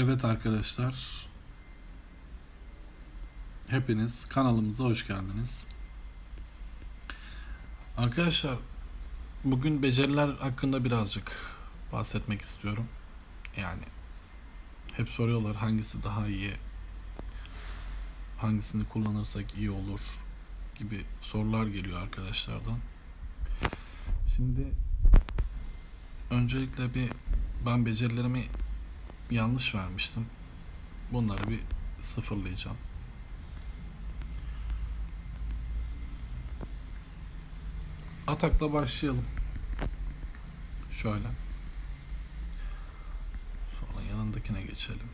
Evet arkadaşlar. Hepiniz kanalımıza hoş geldiniz. Arkadaşlar bugün beceriler hakkında birazcık bahsetmek istiyorum. Yani hep soruyorlar hangisi daha iyi, hangisini kullanırsak iyi olur gibi sorular geliyor arkadaşlardan. Şimdi öncelikle bir ben becerilerimi yanlış vermiştim. Bunları bir sıfırlayacağım. Atakla başlayalım. Şöyle. Sonra yanındakine geçelim.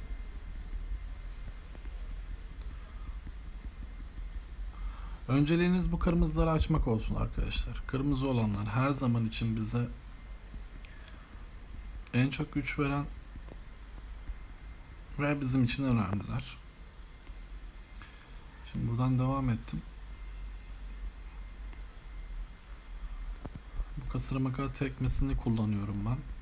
Önceliğiniz bu kırmızıları açmak olsun arkadaşlar. Kırmızı olanlar her zaman için bize en çok güç veren ve bizim için önemliler. Şimdi buradan devam ettim. Bu kasırmaka tekmesini kullanıyorum ben.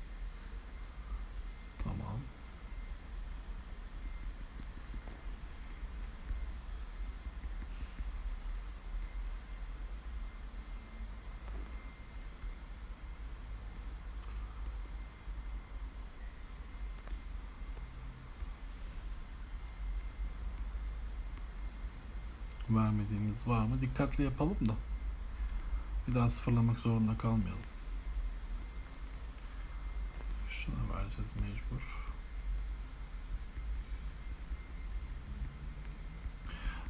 Vermediğimiz var mı? Dikkatli yapalım da. Bir daha sıfırlamak zorunda kalmayalım. Şuna vereceğiz mecbur.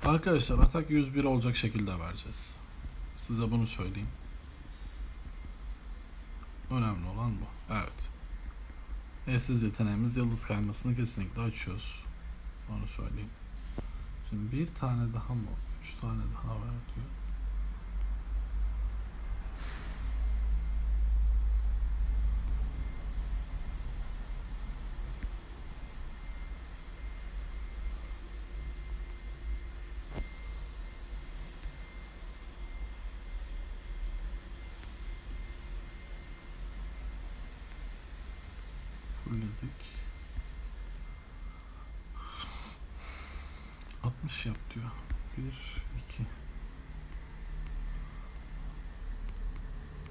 Arkadaşlar atak 101 olacak şekilde vereceğiz. Size bunu söyleyeyim. Önemli olan bu. Evet. Eşsiz yeteneğimiz yıldız kaymasını kesinlikle açıyoruz. Onu söyleyeyim. Şimdi bir tane daha mı? Üç tane daha var diyor. 1, 2.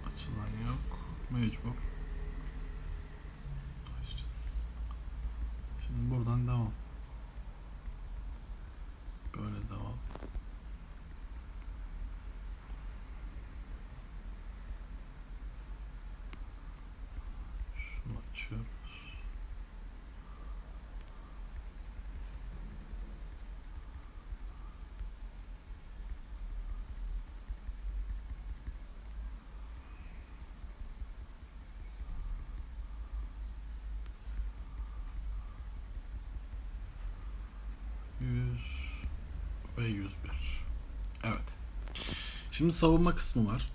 Açılan yok. Mecbur. Açacağız. Şimdi buradan devam. Böyle devam. 100 ve 101. Evet. Şimdi savunma kısmı var.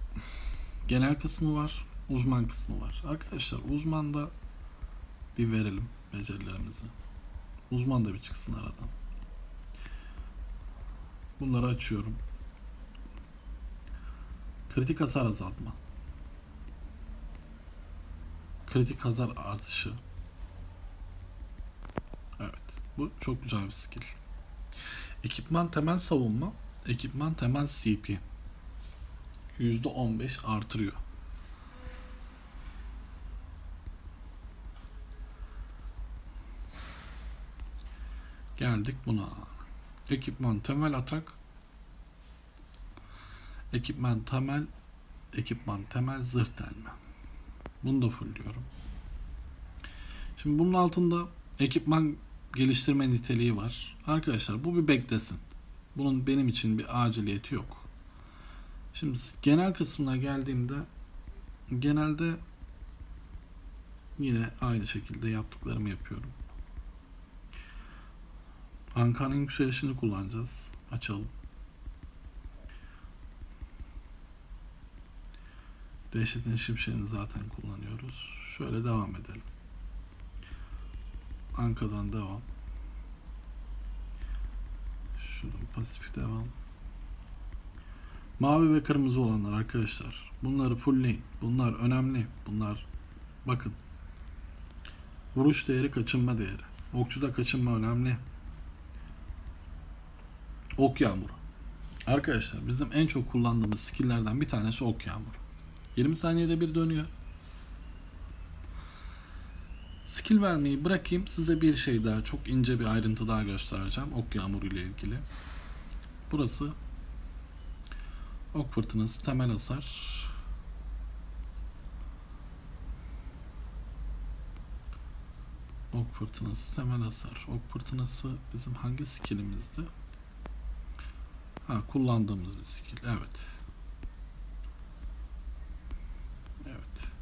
Genel kısmı var. Uzman kısmı var. Arkadaşlar uzmanda bir verelim becerilerimizi. Uzman da bir çıksın aradan. Bunları açıyorum. Kritik hasar azaltma. Kritik hasar artışı. Evet. Bu çok güzel bir skill. Ekipman temel savunma, ekipman temel CP. %15 artırıyor. Geldik buna. Ekipman temel atak. Ekipman temel ekipman temel zırh delme. Bunu da fullliyorum. Şimdi bunun altında ekipman geliştirme niteliği var. Arkadaşlar bu bir beklesin. Bunun benim için bir aciliyeti yok. Şimdi genel kısmına geldiğimde genelde yine aynı şekilde yaptıklarımı yapıyorum. Ankara'nın yükselişini kullanacağız. Açalım. Dehşetin şimşeğini zaten kullanıyoruz. Şöyle devam edelim. Anka'dan devam. Şunun pasifik devam. Mavi ve kırmızı olanlar arkadaşlar. Bunları fullleyin. Bunlar önemli. Bunlar bakın. Vuruş değeri kaçınma değeri. Okçuda kaçınma önemli. Ok yağmuru. Arkadaşlar bizim en çok kullandığımız skill'lerden bir tanesi ok yağmuru. 20 saniyede bir dönüyor. Skill vermeyi bırakayım size bir şey daha çok ince bir ayrıntı daha göstereceğim ok yağmuru ile ilgili. Burası ok fırtınası temel hasar. Ok fırtınası temel hasar. Ok fırtınası bizim hangi skillimizdi? Ha kullandığımız bir skill. Evet. Evet.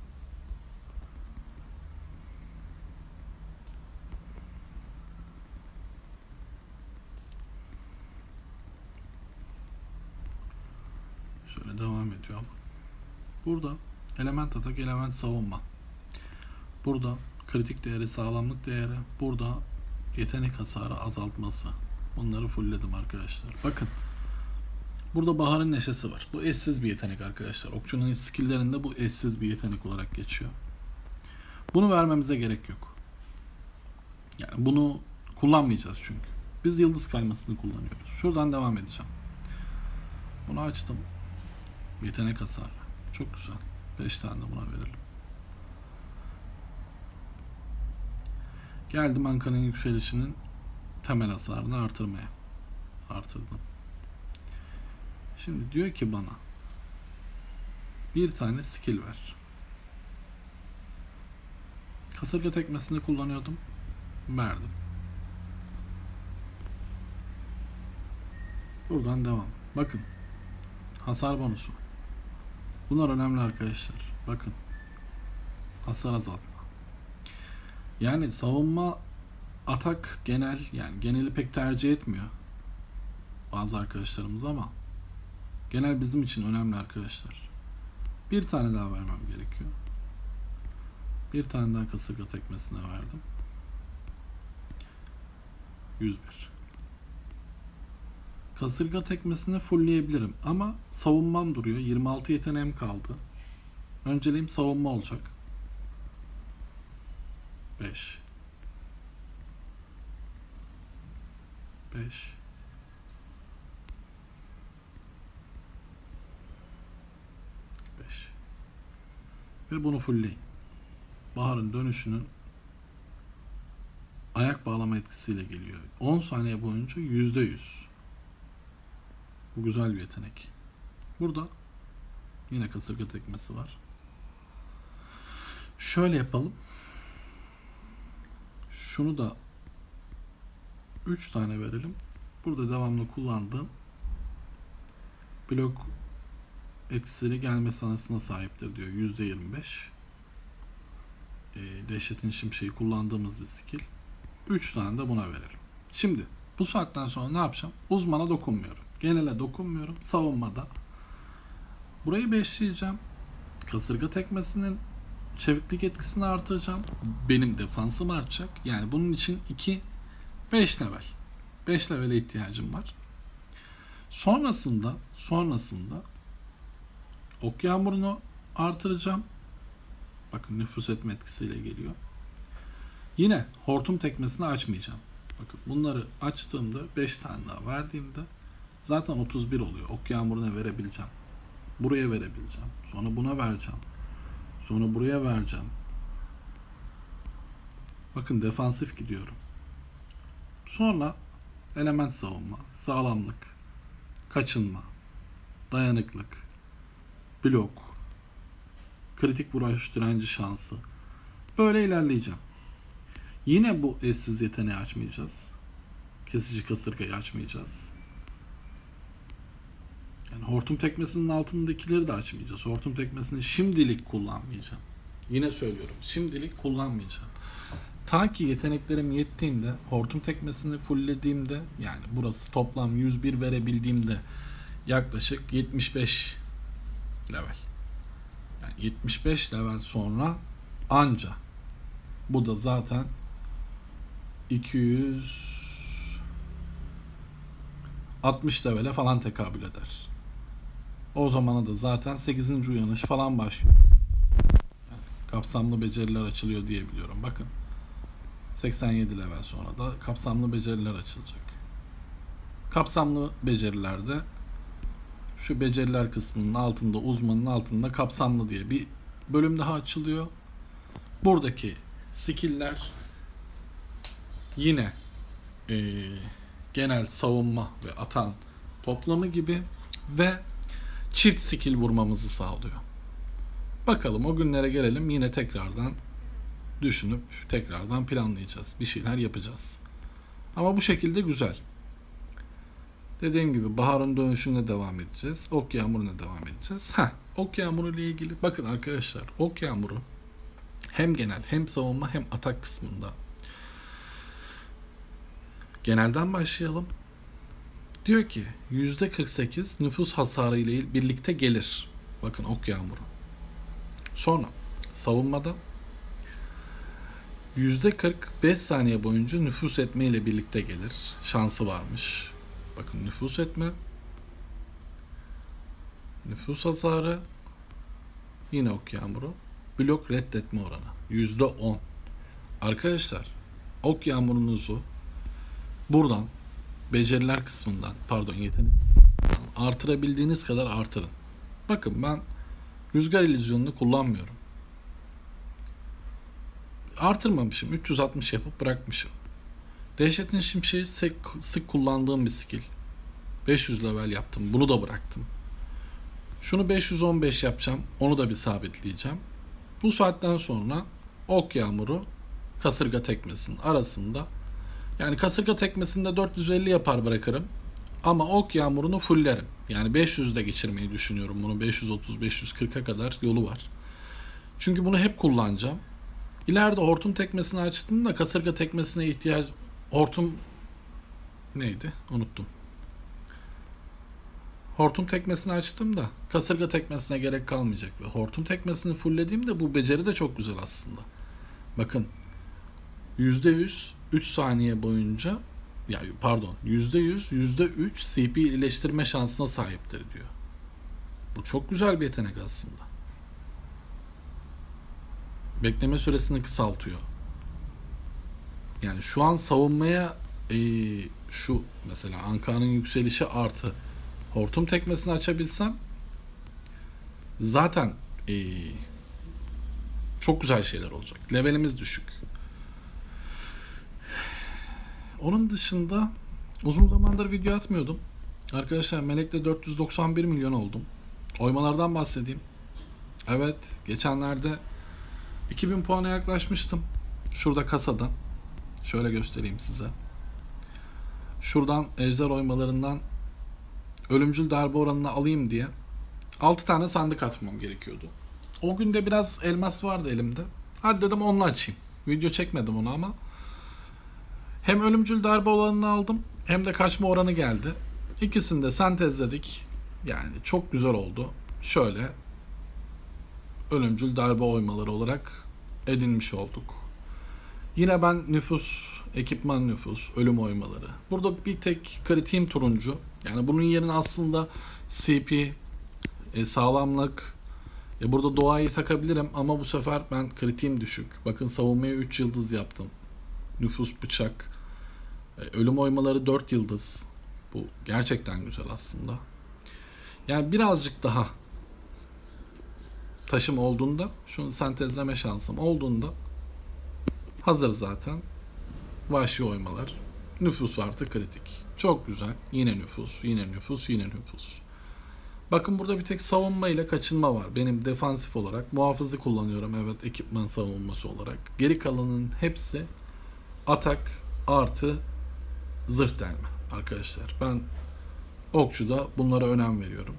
Şöyle devam ediyorum. Burada element atak, element savunma. Burada kritik değeri, sağlamlık değeri. Burada yetenek hasarı azaltması. Bunları fullledim arkadaşlar. Bakın. Burada Bahar'ın neşesi var. Bu eşsiz bir yetenek arkadaşlar. Okçunun skilllerinde bu eşsiz bir yetenek olarak geçiyor. Bunu vermemize gerek yok. Yani bunu kullanmayacağız çünkü. Biz yıldız kaymasını kullanıyoruz. Şuradan devam edeceğim. Bunu açtım. Yetenek hasarı. Çok güzel. 5 tane de buna verelim. Geldim Anka'nın yükselişinin temel hasarını artırmaya. Artırdım. Şimdi diyor ki bana bir tane skill ver. Kasırga tekmesini kullanıyordum. Verdim. Buradan devam. Bakın. Hasar bonusu. Bunlar önemli arkadaşlar. Bakın. Hasar azaltma. Yani savunma atak genel yani geneli pek tercih etmiyor. Bazı arkadaşlarımız ama genel bizim için önemli arkadaşlar. Bir tane daha vermem gerekiyor. Bir tane daha kasırga tekmesine verdim. 101. Kasırga tekmesini fullleyebilirim ama savunmam duruyor. 26 yeteneğim kaldı. Önceliğim savunma olacak. 5 5 5 Ve bunu fullleyin. Bahar'ın dönüşünün ayak bağlama etkisiyle geliyor. 10 saniye boyunca %100. Bu güzel bir yetenek. Burada yine kasırga tekmesi var. Şöyle yapalım. Şunu da 3 tane verelim. Burada devamlı kullandığım blok etkisiyle gelme sanatına sahiptir diyor. %25. Ee, dehşetin şimşeği kullandığımız bir skill. 3 tane de buna verelim. Şimdi bu saatten sonra ne yapacağım? Uzmana dokunmuyorum. Genele dokunmuyorum. Savunmada. Burayı beşleyeceğim. Kasırga tekmesinin çeviklik etkisini artıracağım. Benim defansım artacak. Yani bunun için 2 5 level. 5 levele ihtiyacım var. Sonrasında sonrasında ok yağmurunu artıracağım. Bakın nüfus etme etkisiyle geliyor. Yine hortum tekmesini açmayacağım. Bakın bunları açtığımda 5 tane daha verdiğimde zaten 31 oluyor. Ok yağmuruna verebileceğim. Buraya verebileceğim. Sonra buna vereceğim. Sonra buraya vereceğim. Bakın defansif gidiyorum. Sonra element savunma, sağlamlık, kaçınma, dayanıklık, blok, kritik vuruş direnci şansı. Böyle ilerleyeceğim. Yine bu eşsiz yeteneği açmayacağız. Kesici kasırgayı açmayacağız. Yani hortum tekmesinin altındakileri de açmayacağız. Hortum tekmesini şimdilik kullanmayacağım. Yine söylüyorum. Şimdilik kullanmayacağım. Ta ki yeteneklerim yettiğinde hortum tekmesini fulllediğimde yani burası toplam 101 verebildiğimde yaklaşık 75 level. Yani 75 level sonra anca bu da zaten 200 60 levele falan tekabül eder. O zamana da zaten 8. uyanış falan başlıyor. Yani kapsamlı beceriler açılıyor diye biliyorum. Bakın. 87 level sonra da kapsamlı beceriler açılacak. Kapsamlı becerilerde şu beceriler kısmının altında uzmanın altında kapsamlı diye bir bölüm daha açılıyor. Buradaki skill'ler yine eee, genel savunma ve atan toplamı gibi ve çift skill vurmamızı sağlıyor. Bakalım o günlere gelelim yine tekrardan düşünüp tekrardan planlayacağız. Bir şeyler yapacağız. Ama bu şekilde güzel. Dediğim gibi baharın dönüşüne devam edeceğiz. Ok yağmuruna devam edeceğiz. Heh, ok yağmuru ile ilgili bakın arkadaşlar ok yağmuru hem genel hem savunma hem atak kısmında. Genelden başlayalım. Diyor ki %48 nüfus hasarı ile birlikte gelir. Bakın ok yağmuru. Sonra savunmada %45 saniye boyunca nüfus etme ile birlikte gelir. Şansı varmış. Bakın nüfus etme. Nüfus hasarı. Yine ok yağmuru. Blok reddetme oranı. %10. Arkadaşlar ok yağmurunuzu buradan beceriler kısmından pardon yetenek artırabildiğiniz kadar artırın. Bakın ben rüzgar illüzyonunu kullanmıyorum. Artırmamışım. 360 yapıp bırakmışım. Dehşetin şimşeği sık, sık kullandığım bir skill. 500 level yaptım. Bunu da bıraktım. Şunu 515 yapacağım. Onu da bir sabitleyeceğim. Bu saatten sonra ok yağmuru kasırga tekmesinin arasında yani kasırga tekmesinde 450 yapar bırakırım. Ama ok yağmurunu fullerim. Yani 500'de geçirmeyi düşünüyorum bunu. 530-540'a kadar yolu var. Çünkü bunu hep kullanacağım. İleride hortum tekmesini açtığımda kasırga tekmesine ihtiyaç... Hortum neydi? Unuttum. Hortum tekmesini açtım da kasırga tekmesine gerek kalmayacak. Ve hortum tekmesini fulllediğimde bu beceri de çok güzel aslında. Bakın %100 3 saniye boyunca ya pardon %100 %3 CP iyileştirme şansına sahiptir diyor. Bu çok güzel bir yetenek aslında. Bekleme süresini kısaltıyor. Yani şu an savunmaya e, şu mesela Anka'nın yükselişi artı hortum tekmesini açabilsem zaten e, çok güzel şeyler olacak. Levelimiz düşük. Onun dışında uzun zamandır video atmıyordum. Arkadaşlar Melek'te 491 milyon oldum. Oymalardan bahsedeyim. Evet, geçenlerde 2000 puana yaklaşmıştım. Şurada kasadan. Şöyle göstereyim size. Şuradan ejder oymalarından ölümcül darbe oranını alayım diye 6 tane sandık atmam gerekiyordu. O günde biraz elmas vardı elimde. Hadi dedim onu açayım. Video çekmedim onu ama hem ölümcül darbe oranını aldım hem de kaçma oranı geldi. İkisini de sentezledik. Yani çok güzel oldu. Şöyle ölümcül darbe oymaları olarak edinmiş olduk. Yine ben nüfus, ekipman nüfus, ölüm oymaları. Burada bir tek kritiğim turuncu. Yani bunun yerine aslında CP, e, sağlamlık, e, burada doğayı takabilirim ama bu sefer ben kritiğim düşük. Bakın savunmaya 3 yıldız yaptım. Nüfus bıçak, ölüm oymaları 4 yıldız. Bu gerçekten güzel aslında. Yani birazcık daha taşım olduğunda, şunu sentezleme şansım olduğunda hazır zaten. Vahşi oymalar. Nüfus artı kritik. Çok güzel. Yine nüfus, yine nüfus, yine nüfus. Bakın burada bir tek savunma ile kaçınma var. Benim defansif olarak muhafızı kullanıyorum evet ekipman savunması olarak. Geri kalanın hepsi atak artı zırh delme arkadaşlar. Ben okçuda bunlara önem veriyorum.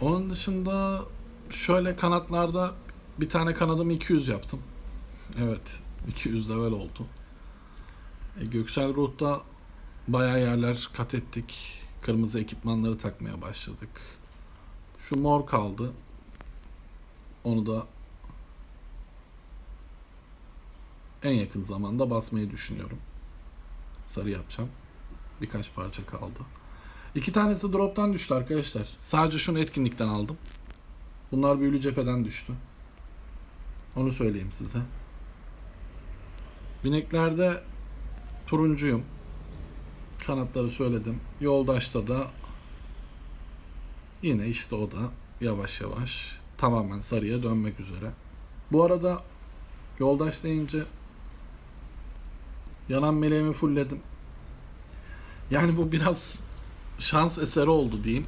Onun dışında şöyle kanatlarda bir tane kanadımı 200 yaptım. Evet 200 level oldu. E, Göksel Ruh'ta bayağı yerler kat ettik. Kırmızı ekipmanları takmaya başladık. Şu mor kaldı. Onu da en yakın zamanda basmayı düşünüyorum. Sarı yapacağım. Birkaç parça kaldı. İki tanesi drop'tan düştü arkadaşlar. Sadece şunu etkinlikten aldım. Bunlar büyülü cepheden düştü. Onu söyleyeyim size. Bineklerde turuncuyum. Kanatları söyledim. Yoldaşta da yine işte o da yavaş yavaş tamamen sarıya dönmek üzere. Bu arada yoldaş deyince yanan meleğimi fullledim. Yani bu biraz şans eseri oldu diyeyim.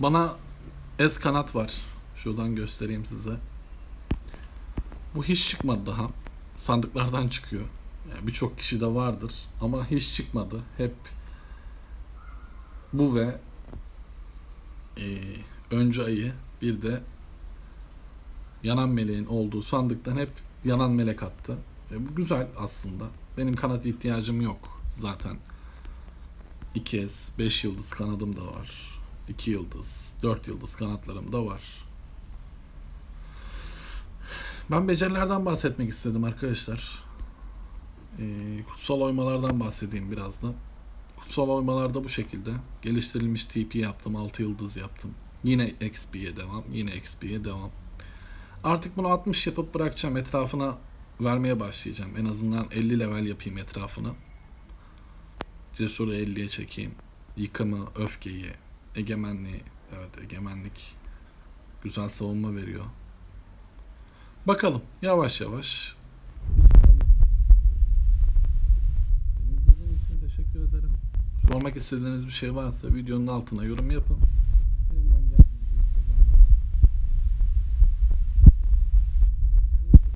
Bana es kanat var. Şuradan göstereyim size. Bu hiç çıkmadı daha. Sandıklardan çıkıyor. Yani Birçok kişi de vardır ama hiç çıkmadı. Hep bu ve e, öncü ayı bir de yanan meleğin olduğu sandıktan hep yanan melek attı. E, bu güzel aslında. Benim kanat ihtiyacım yok zaten. 2S, 5 yıldız kanadım da var. 2 yıldız, 4 yıldız kanatlarım da var. Ben becerilerden bahsetmek istedim arkadaşlar. Ee, kutsal oymalardan bahsedeyim biraz da. Kutsal oymalarda bu şekilde. Geliştirilmiş TP yaptım, 6 yıldız yaptım. Yine XP'ye devam, yine XP'ye devam. Artık bunu 60 yapıp bırakacağım. Etrafına vermeye başlayacağım. En azından 50 level yapayım etrafına. Cesur'u 50'ye çekeyim. Yıkımı, öfkeyi, egemenliği. Evet egemenlik güzel savunma veriyor. Bakalım yavaş yavaş. Beni izlediğiniz için teşekkür ederim. Sormak istediğiniz bir şey varsa videonun altına yorum yapın.